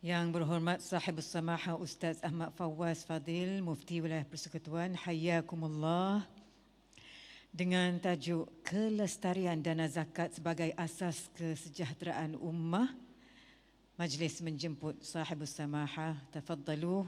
Yang berhormat sahib samaha Ustaz Ahmad Fawaz Fadil, Mufti Wilayah Persekutuan, Hayyakumullah. Dengan tajuk Kelestarian Dana Zakat sebagai asas kesejahteraan ummah, majlis menjemput sahib samaha. Tafaddalu.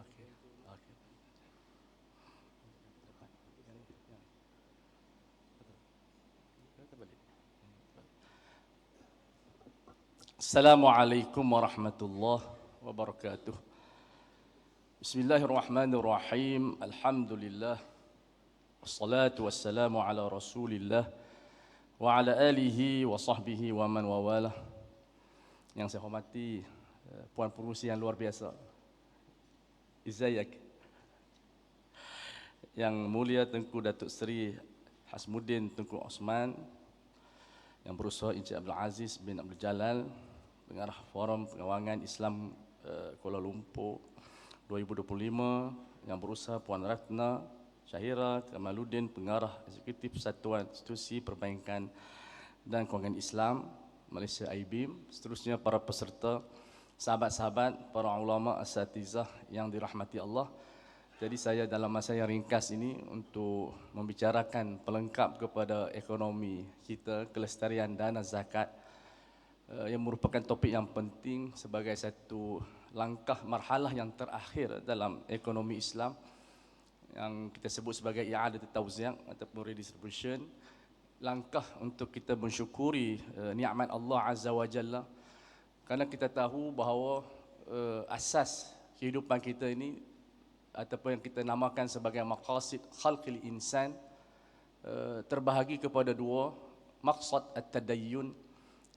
Okey, okey. Assalamualaikum warahmatullahi wabarakatuh. Bismillahirrahmanirrahim. Alhamdulillah. Wassalatu wassalamu ala Rasulillah wa ala alihi wa sahbihi wa man wawalah. Yang saya hormati eh, puan pengurusi yang luar biasa. Izayak. Yang mulia Tengku Datuk Seri Hasmuddin Tengku Osman yang berusaha Encik Abdul Aziz bin Abdul Jalal pengarah Forum Pengawangan Islam uh, Kuala Lumpur 2025 yang berusaha Puan Ratna Syahira Kamaluddin pengarah eksekutif Satuan Institusi Perbankan dan Kewangan Islam Malaysia IBIM seterusnya para peserta sahabat-sahabat para ulama asatizah yang dirahmati Allah. Jadi saya dalam masa yang ringkas ini untuk membicarakan pelengkap kepada ekonomi kita, kelestarian dana zakat eh, yang merupakan topik yang penting sebagai satu langkah marhalah yang terakhir dalam ekonomi Islam yang kita sebut sebagai i'adat tawzi' ataupun redistribution. Langkah untuk kita mensyukuri uh, nikmat Allah Azza wa Jalla kerana kita tahu bahawa uh, asas kehidupan kita ini ataupun yang kita namakan sebagai maqasid khalqil insan uh, terbahagi kepada dua maqsad at-tadayyun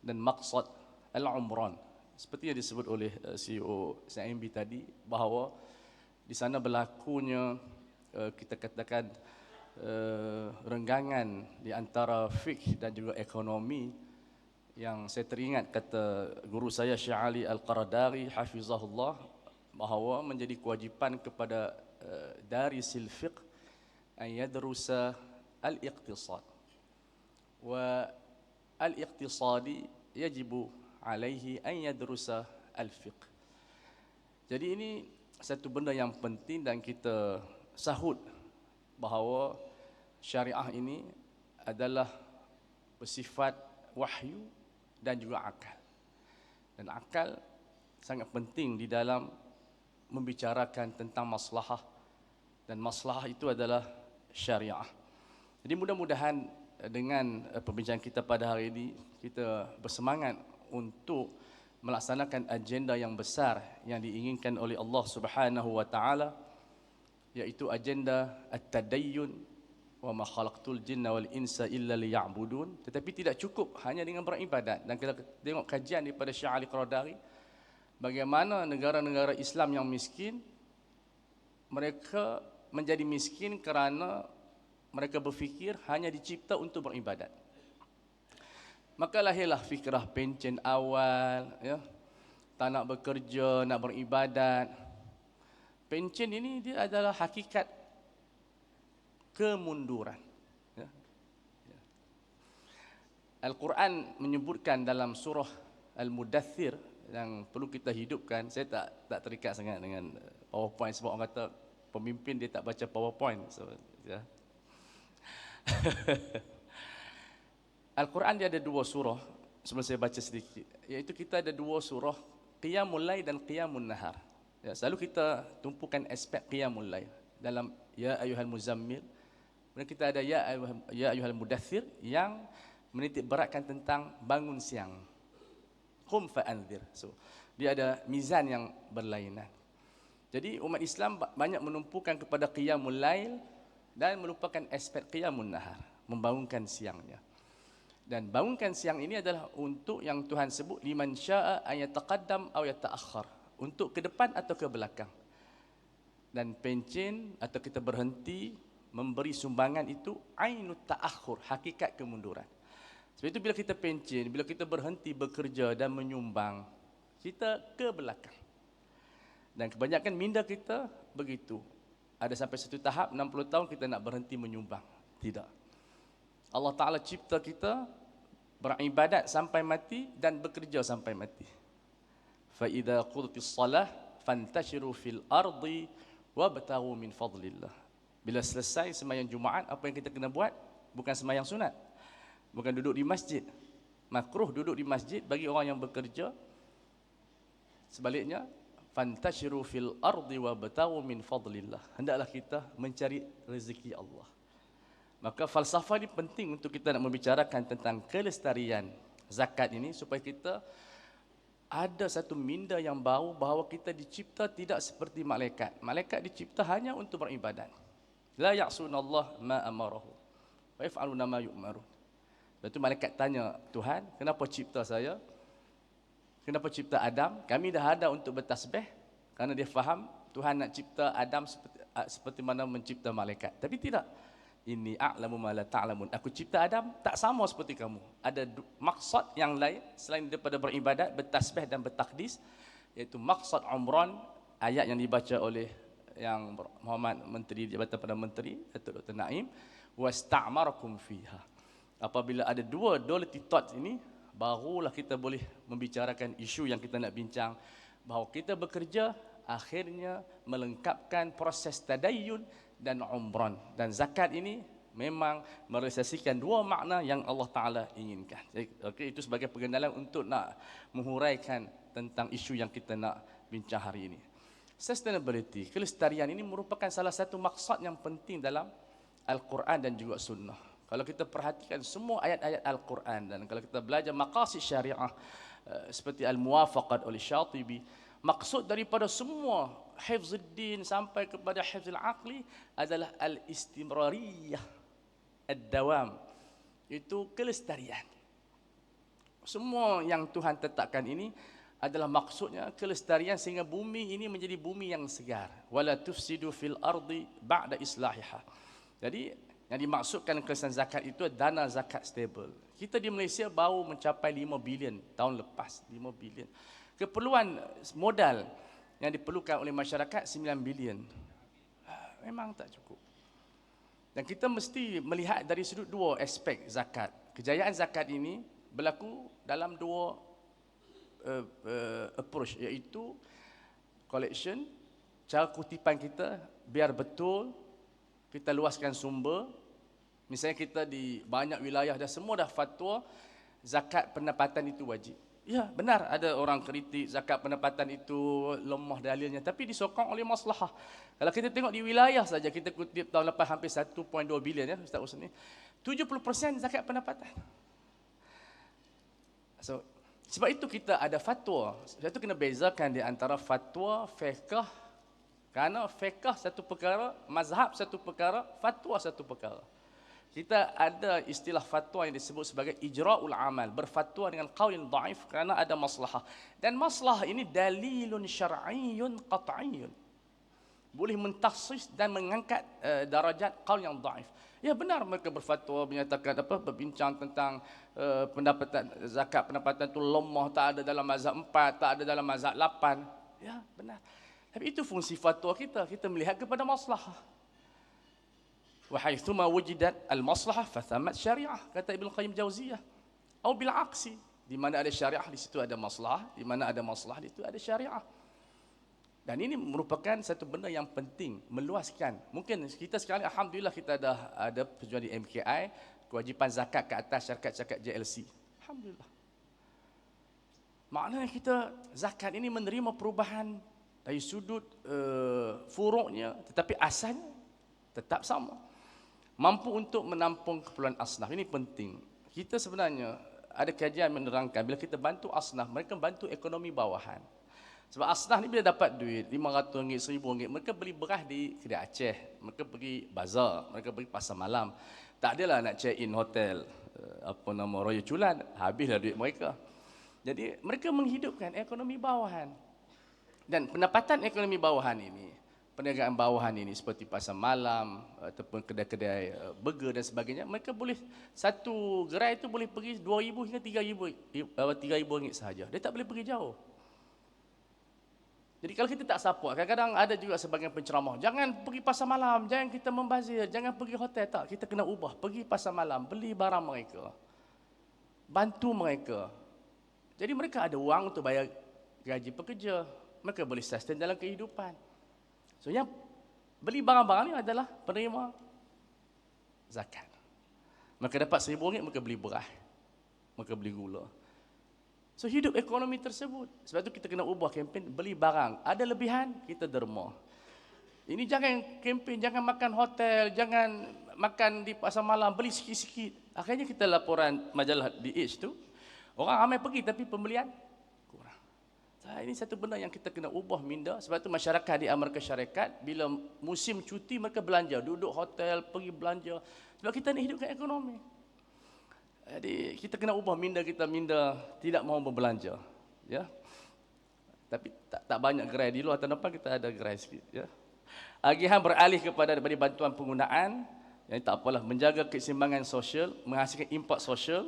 dan maqsad al-umran. Seperti yang disebut oleh uh, CEO CIMB tadi bahawa di sana berlakunya uh, kita katakan uh, renggangan di antara fiqh dan juga ekonomi yang saya teringat kata guru saya Syekh Ali Al-Qaradari hafizahullah bahawa menjadi kewajipan kepada uh, dari silfiq an yadrusa al-iqtisad. Wa al-iqtisadi yajibu alaihi an yadrusa al-fiqh. Jadi ini satu benda yang penting dan kita sahut bahawa syariah ini adalah bersifat wahyu dan juga akal dan akal sangat penting di dalam membicarakan tentang maslahah dan maslahah itu adalah syariah. Jadi mudah-mudahan eh, dengan eh, perbincangan kita pada hari ini kita bersemangat untuk melaksanakan agenda yang besar yang diinginkan oleh Allah Subhanahu wa taala yaitu agenda at-tadayyun wa ma khalaqtul jinna wal insa illa liya'budun tetapi tidak cukup hanya dengan beribadat dan kita tengok kajian daripada Syekh Ali Qaradari bagaimana negara-negara Islam yang miskin mereka menjadi miskin kerana mereka berfikir hanya dicipta untuk beribadat. Maka lahirlah fikrah pencen awal, ya. tak nak bekerja, nak beribadat. Pencen ini dia adalah hakikat kemunduran. Ya. Ya. Al-Quran menyebutkan dalam surah Al-Mudathir yang perlu kita hidupkan. Saya tak tak terikat sangat dengan uh, PowerPoint sebab orang kata pemimpin dia tak baca PowerPoint. So, ya. Al-Quran dia ada dua surah. Sebelum saya baca sedikit. Iaitu kita ada dua surah. Qiyamul Lail dan Qiyamul Nahar. Ya, selalu kita tumpukan aspek Qiyamul Lail. Dalam Ya Ayuhal Muzammil. Kemudian kita ada Ya ya Ayuhal Mudathir yang menitik beratkan tentang bangun siang qum fa'anzir. So, dia ada mizan yang berlainan. Jadi umat Islam banyak menumpukan kepada qiyamul lail dan melupakan aspek qiyamun nahar, membangunkan siangnya. Dan bangunkan siang ini adalah untuk yang Tuhan sebut liman syaa ay yataqaddam aw yata'akhkhar, untuk ke depan atau ke belakang. Dan pencen atau kita berhenti memberi sumbangan itu ainut ta'akhur, hakikat kemunduran. Sebab itu bila kita pencen, bila kita berhenti bekerja dan menyumbang, kita ke belakang. Dan kebanyakan minda kita begitu. Ada sampai satu tahap 60 tahun kita nak berhenti menyumbang. Tidak. Allah Ta'ala cipta kita beribadat sampai mati dan bekerja sampai mati. فَإِذَا قُضْتِ الصَّلَةِ فَانْتَشِرُوا فِي الْأَرْضِ وَابْتَغُوا مِنْ فَضْلِ اللَّهِ Bila selesai semayang Jumaat, apa yang kita kena buat? Bukan semayang sunat. Bukan duduk di masjid. Makruh duduk di masjid bagi orang yang bekerja. Sebaliknya, fantashiru fil ardi wa batawu min fadlillah. Hendaklah kita mencari rezeki Allah. Maka falsafah ini penting untuk kita nak membicarakan tentang kelestarian zakat ini supaya kita ada satu minda yang bau bahawa kita dicipta tidak seperti malaikat. Malaikat dicipta hanya untuk beribadat. La ya'sunallah ma amarahu. Wa yaf'aluna ma yu'marun. Lepas tu malaikat tanya, Tuhan, kenapa cipta saya? Kenapa cipta Adam? Kami dah ada untuk bertasbih kerana dia faham Tuhan nak cipta Adam seperti, seperti mana mencipta malaikat. Tapi tidak. Ini a'lamu ma la ta'lamun. Aku cipta Adam tak sama seperti kamu. Ada maksud yang lain selain daripada beribadat, bertasbih dan bertakdis iaitu maksud umran ayat yang dibaca oleh yang Muhammad Menteri Jabatan Perdana Menteri Datuk Dr. Naim wasta'marakum fiha. Apabila ada dua duality thought ini, barulah kita boleh membicarakan isu yang kita nak bincang bahawa kita bekerja akhirnya melengkapkan proses tadayyun dan umran dan zakat ini memang merealisasikan dua makna yang Allah Taala inginkan. Jadi okay, itu sebagai pengenalan untuk nak menghuraikan tentang isu yang kita nak bincang hari ini. Sustainability, kelestarian ini merupakan salah satu maksud yang penting dalam Al-Quran dan juga Sunnah. Kalau kita perhatikan semua ayat-ayat Al-Quran dan kalau kita belajar maqasid syariah uh, seperti Al-Muwafaqat oleh Syatibi, maksud daripada semua hifzuddin sampai kepada hifzul aqli adalah al-istimrariyah ad-dawam itu kelestarian. Semua yang Tuhan tetapkan ini adalah maksudnya kelestarian sehingga bumi ini menjadi bumi yang segar. Wala tufsidu fil ardi ba'da islahiha. Jadi yang dimaksudkan kesan zakat itu dana zakat stable. Kita di Malaysia baru mencapai 5 bilion tahun lepas, 5 bilion. Keperluan modal yang diperlukan oleh masyarakat 9 bilion. Memang tak cukup. Dan kita mesti melihat dari sudut dua aspek zakat. Kejayaan zakat ini berlaku dalam dua uh, uh, approach iaitu collection, cara kutipan kita biar betul kita luaskan sumber Misalnya kita di banyak wilayah dah semua dah fatwa zakat pendapatan itu wajib. Ya, benar ada orang kritik zakat pendapatan itu lemah dalilnya tapi disokong oleh maslahah. Kalau kita tengok di wilayah saja kita kutip tahun lepas hampir 1.2 bilion ya Ustaz Usni. 70% zakat pendapatan. So, sebab itu kita ada fatwa. Sebab itu kena bezakan di antara fatwa, fiqh kerana fiqh satu perkara, mazhab satu perkara, fatwa satu perkara. Kita ada istilah fatwa yang disebut sebagai ijra'ul amal, berfatwa dengan qaul yang dhaif kerana ada maslahah. Dan maslahah ini dalilun syar'iyyun qat'iyyun. Boleh mentaksis dan mengangkat uh, darajat qaul yang dhaif. Ya benar mereka berfatwa menyatakan apa berbincang tentang uh, pendapatan zakat pendapatan tu lemah tak ada dalam mazhab empat tak ada dalam mazhab lapan. Ya benar. Tapi itu fungsi fatwa kita. Kita melihat kepada maslah. Wahaythuma wujidat al maslahah fathamat syariah. Kata Ibn Qayyim Jauziyah. Atau bil-aksi. Di mana ada syariah, di situ ada maslahah Di mana ada maslahah di situ ada syariah dan ini merupakan satu benda yang penting meluaskan mungkin kita sekarang alhamdulillah kita dah ada perjuangan di MKI kewajipan zakat ke atas syarikat-syarikat JLC alhamdulillah maknanya kita zakat ini menerima perubahan dari sudut uh, furuknya tetapi asalnya tetap sama mampu untuk menampung keperluan asnaf. Ini penting. Kita sebenarnya ada kajian menerangkan bila kita bantu asnaf, mereka bantu ekonomi bawahan. Sebab asnaf ni bila dapat duit RM500, RM1000, mereka beli beras di kedai Aceh, mereka pergi bazar, mereka pergi pasar malam. Tak adalah nak check in hotel eh, apa nama Royal Culan, habislah duit mereka. Jadi mereka menghidupkan ekonomi bawahan. Dan pendapatan ekonomi bawahan ini perniagaan bawahan ini seperti pasar malam ataupun kedai-kedai uh, burger dan sebagainya mereka boleh satu gerai itu boleh pergi 2000 hingga 3000 uh, 3000 ringgit sahaja dia tak boleh pergi jauh jadi kalau kita tak support kadang-kadang ada juga sebagian penceramah jangan pergi pasar malam jangan kita membazir jangan pergi hotel tak kita kena ubah pergi pasar malam beli barang mereka bantu mereka jadi mereka ada wang untuk bayar gaji pekerja mereka boleh sustain dalam kehidupan So yang beli barang-barang ni adalah penerima zakat. Maka dapat seribu ringgit, maka beli beras. Maka beli gula. So hidup ekonomi tersebut. Sebab tu kita kena ubah kempen, beli barang. Ada lebihan, kita derma. Ini jangan kempen, jangan makan hotel, jangan makan di pasar malam, beli sikit-sikit. Akhirnya kita laporan majalah di Age tu, orang ramai pergi tapi pembelian Ha, ini satu benda yang kita kena ubah minda. Sebab tu masyarakat di Amerika Syarikat, bila musim cuti mereka belanja. Duduk hotel, pergi belanja. Sebab kita nak hidupkan ekonomi. Jadi kita kena ubah minda kita, minda tidak mahu berbelanja. Ya. Tapi tak, tak banyak gerai di luar tahun depan kita ada gerai sikit. Ya. Agihan beralih kepada daripada bantuan penggunaan. Yang tak apalah, menjaga keseimbangan sosial, menghasilkan impak sosial.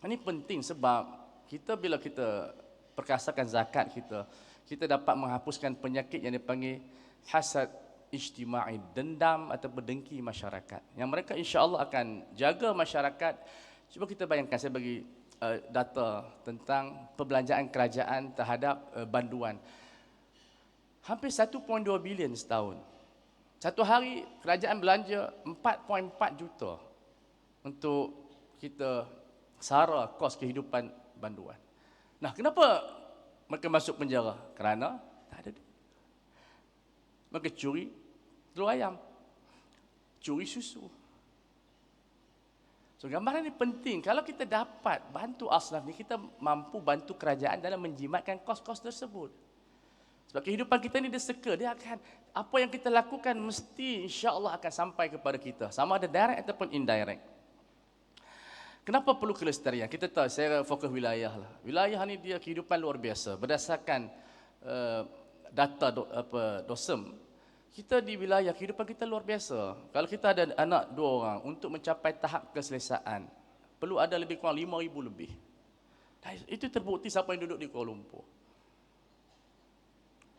Ini penting sebab kita bila kita perkasakan zakat kita, kita dapat menghapuskan penyakit yang dipanggil hasad ijtimai, dendam atau berdengki masyarakat. Yang mereka insya-Allah akan jaga masyarakat. Cuba kita bayangkan saya bagi uh, data tentang perbelanjaan kerajaan terhadap uh, banduan. Hampir 1.2 bilion setahun. Satu hari kerajaan belanja 4.4 juta untuk kita sara kos kehidupan banduan. Nah, kenapa mereka masuk penjara? Kerana tak ada duit. Mereka curi telur ayam. Curi susu. So, gambaran ini penting. Kalau kita dapat bantu asnaf ni, kita mampu bantu kerajaan dalam menjimatkan kos-kos tersebut. Sebab kehidupan kita ni dia seka. Dia akan, apa yang kita lakukan mesti insya Allah akan sampai kepada kita. Sama ada direct ataupun indirect. Kenapa perlu kelestarian? Kita tahu, saya fokus wilayah lah. Wilayah ni dia kehidupan luar biasa. Berdasarkan uh, data do, apa, dosem, kita di wilayah kehidupan kita luar biasa. Kalau kita ada anak dua orang, untuk mencapai tahap keselesaan, perlu ada lebih kurang lima ribu lebih. Dan itu terbukti siapa yang duduk di Kuala Lumpur.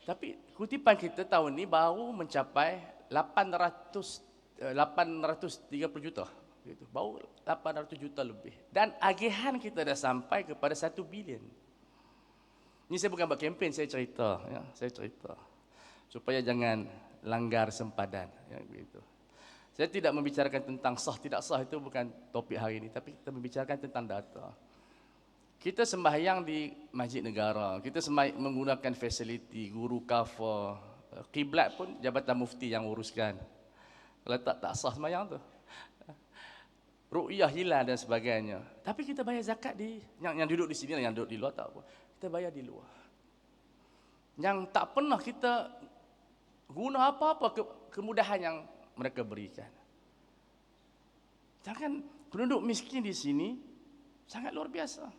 Tapi kutipan kita tahun ni baru mencapai 800, 830 eh, juta itu baru 800 juta lebih dan agihan kita dah sampai kepada 1 bilion ini saya bukan buat kempen saya cerita ya saya cerita supaya jangan langgar sempadan ya begitu saya tidak membicarakan tentang sah tidak sah itu bukan topik hari ini tapi kita membicarakan tentang data kita sembahyang di masjid negara kita menggunakan fasiliti guru kafa kiblat pun jabatan mufti yang uruskan kalau tak tak sah sembahyang tu ru'yah hilal dan sebagainya. Tapi kita bayar zakat di yang yang duduk di sini yang duduk di luar tak apa. Kita bayar di luar. Yang tak pernah kita guna apa-apa ke, kemudahan yang mereka berikan. Jangan penduduk miskin di sini sangat luar biasa.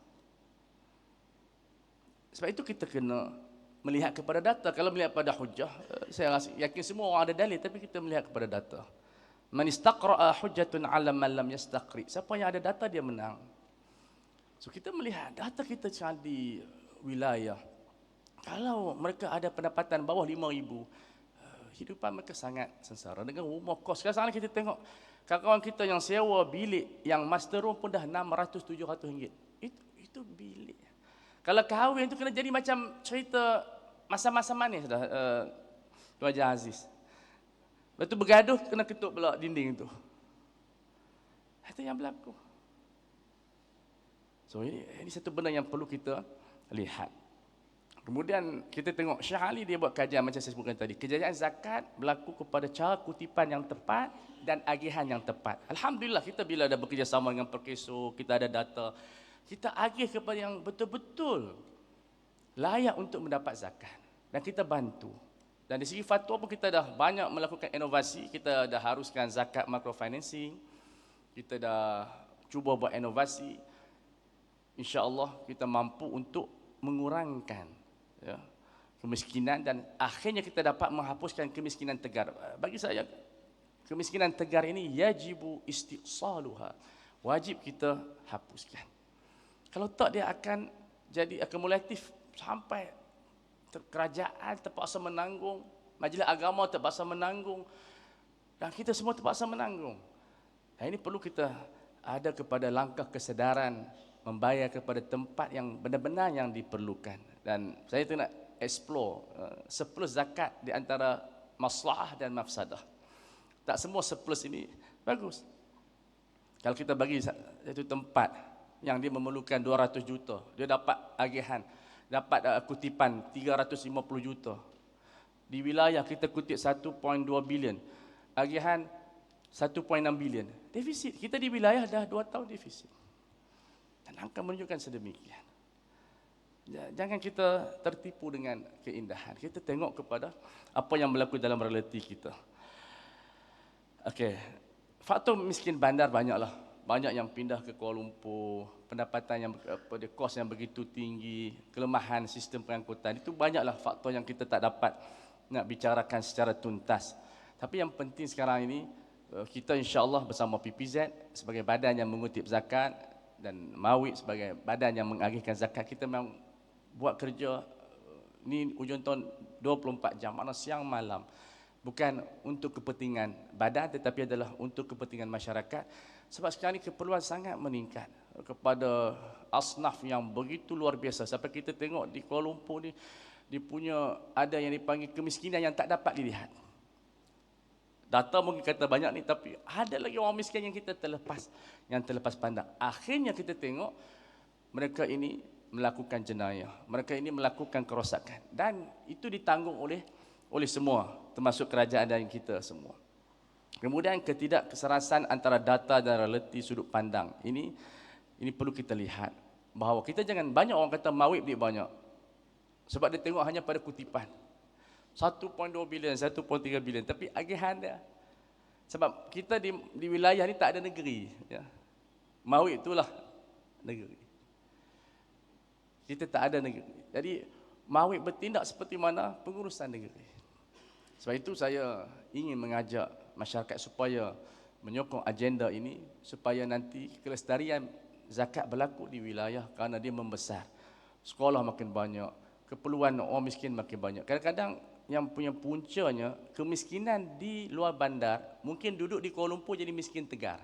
Sebab itu kita kena melihat kepada data. Kalau melihat pada hujah, eh, saya rasa yakin semua orang ada dalil tapi kita melihat kepada data. Man istaqra'a hujjatun 'ala man lam yastaqri. Siapa yang ada data dia menang. So kita melihat data kita di wilayah. Kalau mereka ada pendapatan bawah 5000, uh, hidupan mereka sangat sengsara dengan rumah kos. Sekarang kita tengok kawan-kawan kita yang sewa bilik yang master room pun dah 600 700 ringgit. Itu itu bilik. Kalau kahwin itu kena jadi macam cerita masa-masa manis dah uh, Tuan Aziz. Lepas tu bergaduh, kena ketuk pula dinding tu. Itu yang berlaku. So ini, ini satu benda yang perlu kita lihat. Kemudian kita tengok Syah Ali dia buat kajian macam saya sebutkan tadi. Kejayaan zakat berlaku kepada cara kutipan yang tepat dan agihan yang tepat. Alhamdulillah kita bila ada bekerjasama dengan Perkeso, kita ada data. Kita agih kepada yang betul-betul layak untuk mendapat zakat. Dan kita bantu. Dan di segi fatwa pun kita dah banyak melakukan inovasi. Kita dah haruskan zakat microfinancing. Kita dah cuba buat inovasi. InsyaAllah kita mampu untuk mengurangkan ya, kemiskinan dan akhirnya kita dapat menghapuskan kemiskinan tegar. Bagi saya kemiskinan tegar ini yajibu istiqsaluha. Wajib kita hapuskan. Kalau tak dia akan jadi akumulatif sampai kerajaan terpaksa menanggung, majlis agama terpaksa menanggung dan kita semua terpaksa menanggung. Dan ini perlu kita ada kepada langkah kesedaran membayar kepada tempat yang benar-benar yang diperlukan. Dan saya tu nak explore uh, surplus zakat di antara maslahah dan mafsadah. Tak semua surplus ini bagus. Kalau kita bagi satu tempat yang dia memerlukan 200 juta, dia dapat agihan, dapat uh, kutipan 350 juta. Di wilayah kita kutip 1.2 bilion, agihan 1.6 bilion. Defisit. Kita di wilayah dah 2 tahun defisit. Dan angka menunjukkan sedemikian. Ja- Jangan kita tertipu dengan keindahan. Kita tengok kepada apa yang berlaku dalam realiti kita. Okey. Faktor miskin bandar banyaklah. Banyak yang pindah ke Kuala Lumpur, pendapatan yang apa dia kos yang begitu tinggi, kelemahan sistem pengangkutan. Itu banyaklah faktor yang kita tak dapat nak bicarakan secara tuntas. Tapi yang penting sekarang ini eh, kita insya-Allah bersama PPZ sebagai badan yang mengutip zakat dan Mawid sebagai badan yang mengagihkan zakat kita memang buat kerja eh, ni ujung tahun 24 jam mana siang malam. Bukan untuk kepentingan badan tetapi adalah untuk kepentingan masyarakat. Sebab sekarang ni keperluan sangat meningkat kepada asnaf yang begitu luar biasa. Sampai kita tengok di Kuala Lumpur ni dia punya ada yang dipanggil kemiskinan yang tak dapat dilihat. Data mungkin kata banyak ni tapi ada lagi orang miskin yang kita terlepas yang terlepas pandang. Akhirnya kita tengok mereka ini melakukan jenayah. Mereka ini melakukan kerosakan dan itu ditanggung oleh oleh semua termasuk kerajaan dan kita semua. Kemudian ketidakkeserasan antara data dan realiti sudut pandang. Ini ini perlu kita lihat bahawa kita jangan banyak orang kata mawib dia banyak. Sebab dia tengok hanya pada kutipan. 1.2 bilion, 1.3 bilion tapi agihan dia. Sebab kita di di wilayah ni tak ada negeri, ya. Mawib itulah negeri. Kita tak ada negeri. Jadi Mawib bertindak seperti mana pengurusan negeri. Sebab itu saya ingin mengajak masyarakat supaya menyokong agenda ini supaya nanti kelestarian zakat berlaku di wilayah kerana dia membesar. Sekolah makin banyak, keperluan orang miskin makin banyak. Kadang-kadang yang punya puncanya kemiskinan di luar bandar mungkin duduk di Kuala Lumpur jadi miskin tegar.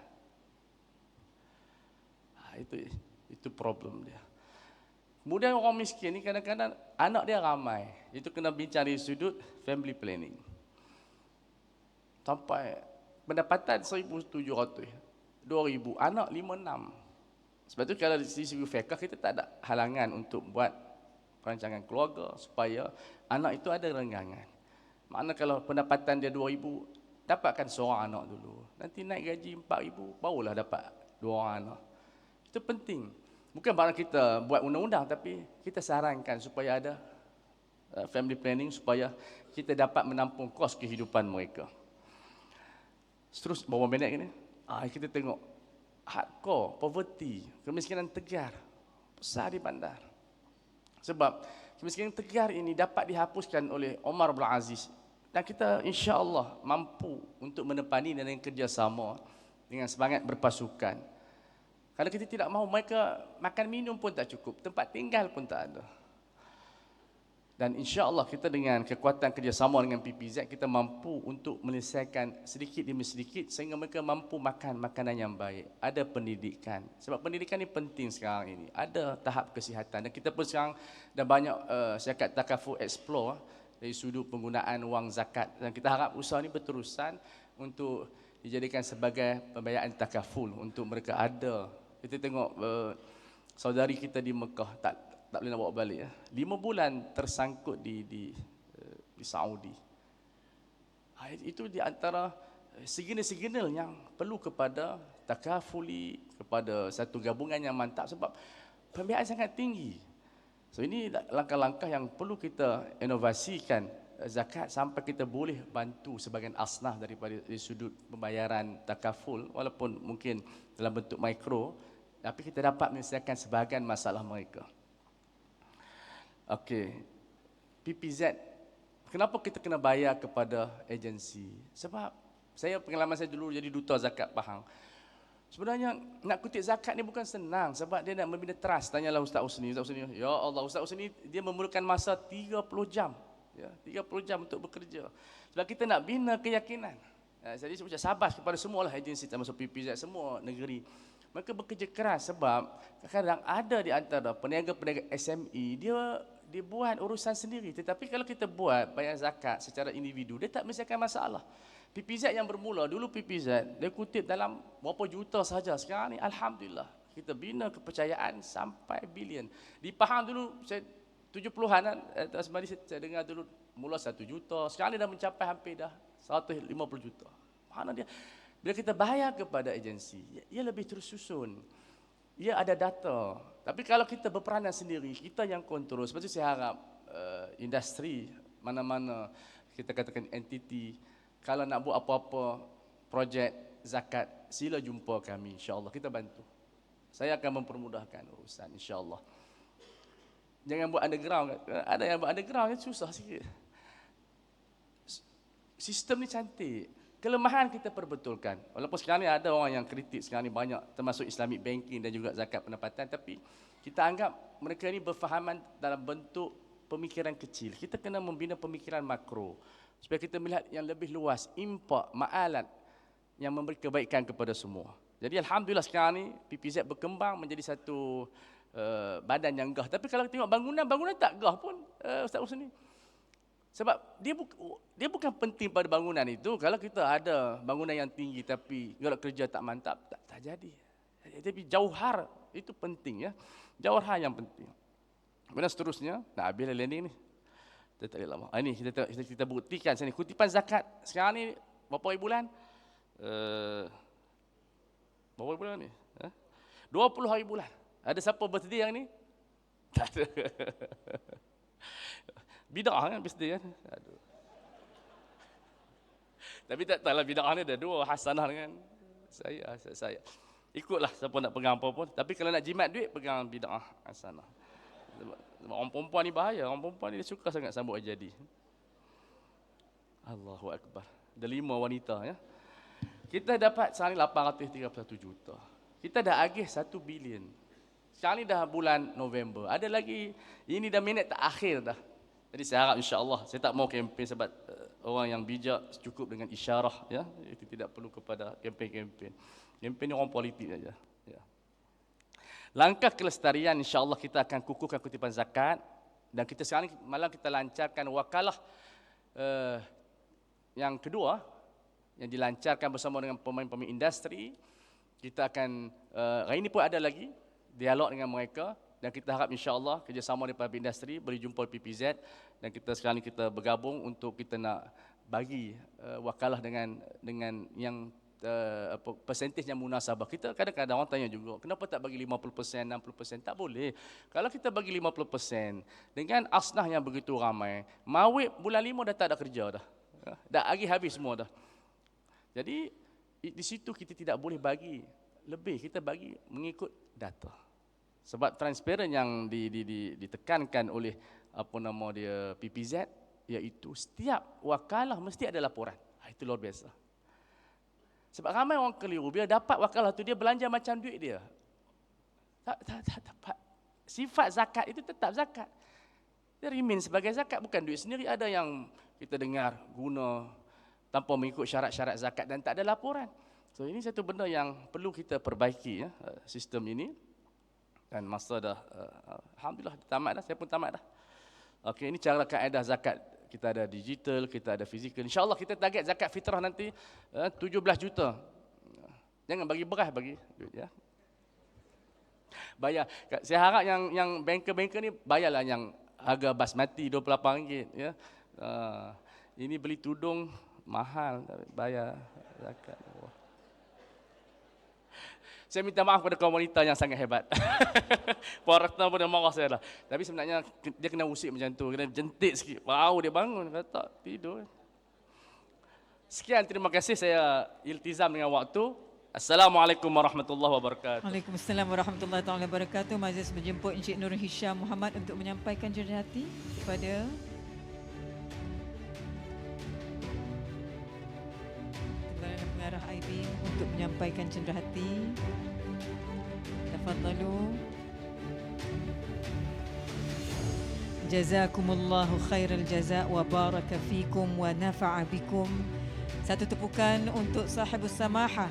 Ha, itu itu problem dia. Kemudian orang miskin ni kadang-kadang anak dia ramai. Itu kena bincang dari sudut family planning. Sampai pendapatan 1,700. 2,000. Anak 5,600. Sebab tu kalau dari sisi fiqah kita tak ada halangan untuk buat perancangan keluarga supaya anak itu ada renggangan. Makna kalau pendapatan dia 2,000, dapatkan seorang anak dulu. Nanti naik gaji 4,000, barulah dapat dua orang anak. Itu penting. Bukan barang kita buat undang-undang tapi kita sarankan supaya ada uh, family planning supaya kita dapat menampung kos kehidupan mereka. Terus berapa minit ini? Ah, kita tengok hardcore, poverty, kemiskinan tegar besar di bandar. Sebab kemiskinan tegar ini dapat dihapuskan oleh Omar bin Aziz dan kita insya Allah mampu untuk menepani dengan kerjasama dengan semangat berpasukan. Kalau kita tidak mahu mereka makan minum pun tak cukup, tempat tinggal pun tak ada. Dan insya Allah kita dengan kekuatan kerjasama dengan PPZ kita mampu untuk menyelesaikan sedikit demi sedikit sehingga mereka mampu makan makanan yang baik. Ada pendidikan. Sebab pendidikan ini penting sekarang ini. Ada tahap kesihatan dan kita pun sekarang dah banyak uh, syarikat takaful explore dari sudut penggunaan wang zakat dan kita harap usaha ini berterusan untuk dijadikan sebagai pembiayaan takaful untuk mereka ada. Kita tengok uh, saudari kita di Mekah tak tak boleh nak bawa balik ya. Lima bulan tersangkut di di uh, di Saudi. Ha, itu di antara signal-signal yang perlu kepada takafuli kepada satu gabungan yang mantap sebab pembiayaan sangat tinggi. So ini langkah-langkah yang perlu kita inovasikan zakat sampai kita boleh bantu sebagian asnaf daripada dari sudut pembayaran takaful walaupun mungkin dalam bentuk mikro tapi kita dapat menyelesaikan sebahagian masalah mereka. Okey. PPZ, kenapa kita kena bayar kepada agensi? Sebab saya pengalaman saya dulu jadi duta zakat Pahang. Sebenarnya nak kutip zakat ni bukan senang sebab dia nak membina trust. Tanyalah Ustaz Usni, Ustaz Usni. Ya Allah, Ustaz Usni dia memerlukan masa 30 jam. Ya, 30 jam untuk bekerja. Sebab kita nak bina keyakinan. Ya, jadi saya ucap sabar kepada semua lah agensi termasuk PPZ semua negeri. Mereka bekerja keras sebab kadang-kadang ada di antara peniaga-peniaga SME dia dia buat urusan sendiri tetapi kalau kita buat bayar zakat secara individu dia tak akan masalah. PPZ yang bermula dulu PPZ dia kutip dalam berapa juta saja sekarang ni alhamdulillah kita bina kepercayaan sampai bilion. Di Pahang dulu saya 70-an kan eh, semadi saya, saya dengar dulu mula 1 juta sekarang ni dah mencapai hampir dah 150 juta. Mana dia bila kita bayar kepada agensi, ia, lebih tersusun. Ia ada data. Tapi kalau kita berperanan sendiri, kita yang kontrol. Sebab itu saya harap uh, industri, mana-mana kita katakan entiti, kalau nak buat apa-apa projek zakat, sila jumpa kami insyaAllah. Kita bantu. Saya akan mempermudahkan urusan insyaAllah. Jangan buat underground. Ada yang buat underground, kan susah sikit. Sistem ni cantik. Kelemahan kita perbetulkan. Walaupun sekarang ni ada orang yang kritik sekarang ni banyak termasuk Islamic banking dan juga zakat pendapatan tapi kita anggap mereka ini berfahaman dalam bentuk pemikiran kecil. Kita kena membina pemikiran makro supaya kita melihat yang lebih luas, impak, ma'alat yang memberi kebaikan kepada semua. Jadi alhamdulillah sekarang ni PPZ berkembang menjadi satu uh, badan yang gah. Tapi kalau tengok bangunan, bangunan tak gah pun uh, Ustaz Husni. Sebab dia, bu, dia bukan penting pada bangunan itu. Kalau kita ada bangunan yang tinggi tapi gerak kerja tak mantap, tak, tak jadi. Tapi jauhar itu penting ya. Jauhar yang penting. Kemudian seterusnya, nak habis landing ni. Kita tak lama. Ah, ini kita, kita, kita buktikan sini. Kutipan zakat sekarang ni berapa bulan? Uh, berapa bulan ni? Eh? 20 hari bulan. Ada siapa birthday yang ni? Tak ada. Bidah kan birthday kan? Aduh. Tapi tak tahulah bidah ni ada dua hasanah dengan saya, saya, saya. Ikutlah siapa nak pegang apa pun. Tapi kalau nak jimat duit, pegang bidah hasanah. Orang perempuan ni bahaya. Orang perempuan ni dia suka sangat sambut jadi. Allahu Akbar. Ada lima wanita ya. Kita dapat sekarang ni 831 juta. Kita dah agih 1 bilion. Sekarang ni dah bulan November. Ada lagi, ini dah minit tak akhir dah. Jadi saya harap insya-Allah saya tak mau kempen sebab uh, orang yang bijak cukup dengan isyarah ya. Itu tidak perlu kepada kempen-kempen. Kempen ni orang politik saja. Ya. Langkah kelestarian insya-Allah kita akan kukuhkan kutipan zakat dan kita sekarang malam kita lancarkan wakalah uh, yang kedua yang dilancarkan bersama dengan pemain-pemain industri. Kita akan uh, hari ini pun ada lagi dialog dengan mereka dan kita harap insya-Allah kerjasama daripada industri boleh jumpa PPZ dan kita sekarang kita bergabung untuk kita nak bagi uh, wakalah dengan dengan yang uh, apa persentage yang munasabah. Kita kadang-kadang orang tanya juga, kenapa tak bagi 50%, 60%? Tak boleh. Kalau kita bagi 50% dengan asnah yang begitu ramai, mawib bulan 5 dah tak ada kerja dah. Dah lagi habis semua dah. Jadi di situ kita tidak boleh bagi lebih, kita bagi mengikut data. Sebab transparan yang di, di, di, ditekankan oleh apa nama dia PPZ iaitu setiap wakalah mesti ada laporan. Ha, itu luar biasa. Sebab ramai orang keliru bila dapat wakalah tu dia belanja macam duit dia. Tak tak tak dapat. Sifat zakat itu tetap zakat. Dia remain sebagai zakat bukan duit sendiri ada yang kita dengar guna tanpa mengikut syarat-syarat zakat dan tak ada laporan. So ini satu benda yang perlu kita perbaiki ya sistem ini dan masa dah uh, alhamdulillah tamat dah. Saya pun tamat dah. Okey ini cara kaedah zakat. Kita ada digital kita ada fizikal. Insyaallah kita target zakat fitrah nanti uh, 17 juta. Jangan bagi beras bagi duit ya. Bayar. Saya harap yang yang banker-banker ni bayarlah yang harga basmati 28 ringgit ya. Uh, ini beli tudung mahal bayar zakat. Wah. Saya minta maaf kepada kaum wanita yang sangat hebat. Puan Ratna pun dah marah saya lah. Tapi sebenarnya dia kena usik macam tu. Kena jentik sikit. Baru dia bangun. Kata tidur. Sekian terima kasih saya iltizam dengan waktu. Assalamualaikum warahmatullahi wabarakatuh. Waalaikumsalam warahmatullahi wabarakatuh. Majlis menjemput Encik Nur Hisham Muhammad untuk menyampaikan jurnal hati kepada IB untuk menyampaikan cenderahati. Tafadhalu. Jazakumullahu khairal jaza wa baraka fikum wa nafa'a bikum. Satu tepukan untuk sahibus samahah